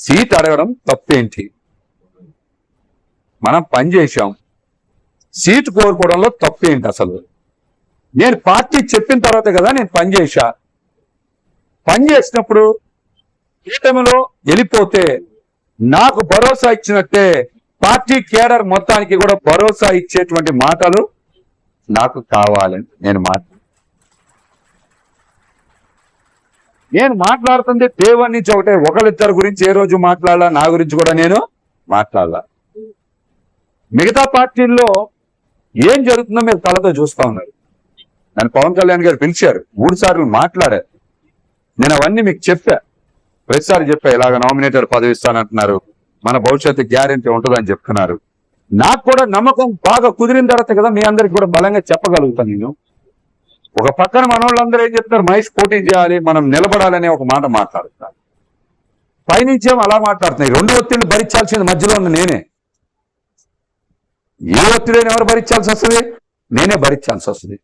Seat అడగడం తప్పేంటి? మనం పని చేశాం. సీట్ కోరుకోవడంలో తప్పేంటి అసలు? నేను పార్టీ చెప్పిన తర్వాత కదా నేను పని చేశా. పని చేసినప్పుడు కూటమిలో వెళ్ళిపోతే నాకు భరోసా ఇచ్చినట్టే పార్టీ కేడర్ మొత్తానికి కూడా భరోసా ఇచ్చేటువంటి మాటలు నాకు కావాలని నేను మాట నేను మాట్లాడుతుంది దేవన్ నుంచి ఒకటే. ఒకరిద్దరు గురించి ఏ రోజు మాట్లాడాలా? నా గురించి కూడా నేను మాట్లాడాల? మిగతా పార్టీల్లో ఏం జరుగుతుందో మీరు కళ్ళతో చూస్తా ఉన్నారు. నన్ను పవన్ కళ్యాణ్ గారు పిలిచారు. మూడు సార్లు మాట్లాడారు నేను అవన్నీ మీకు చెప్పా. ప్రతిసారి చెప్పా ఇలాగ నామినేటర్ పదవి ఇస్తానంటున్నారు. మన భవిష్యత్తు గ్యారెంటీ ఉంటుందని చెప్తున్నారు. నాకు కూడా నమ్మకం బాగా కుదిరిన తర్వాత కదా మీ అందరికి కూడా బలంగా చెప్పగలుగుతాను నేను. ఒక పక్కన మన వాళ్ళందరూ ఏం చెప్తారు మహేష్ పోటీ చేయాలి మనం నిలబడాలనే ఒక మాట మాట్లాడుతున్నారు. పైనుంచేమో అలా మాట్లాడుతున్నాయి రెండు ఒత్తిళ్ళు భరించాల్సింది మధ్యలో ఉన్న నేనే. ఏ ఒత్తిడిని ఎవరు భరించాల్సి వస్తుంది? నేనే భరించాల్సి వస్తుంది.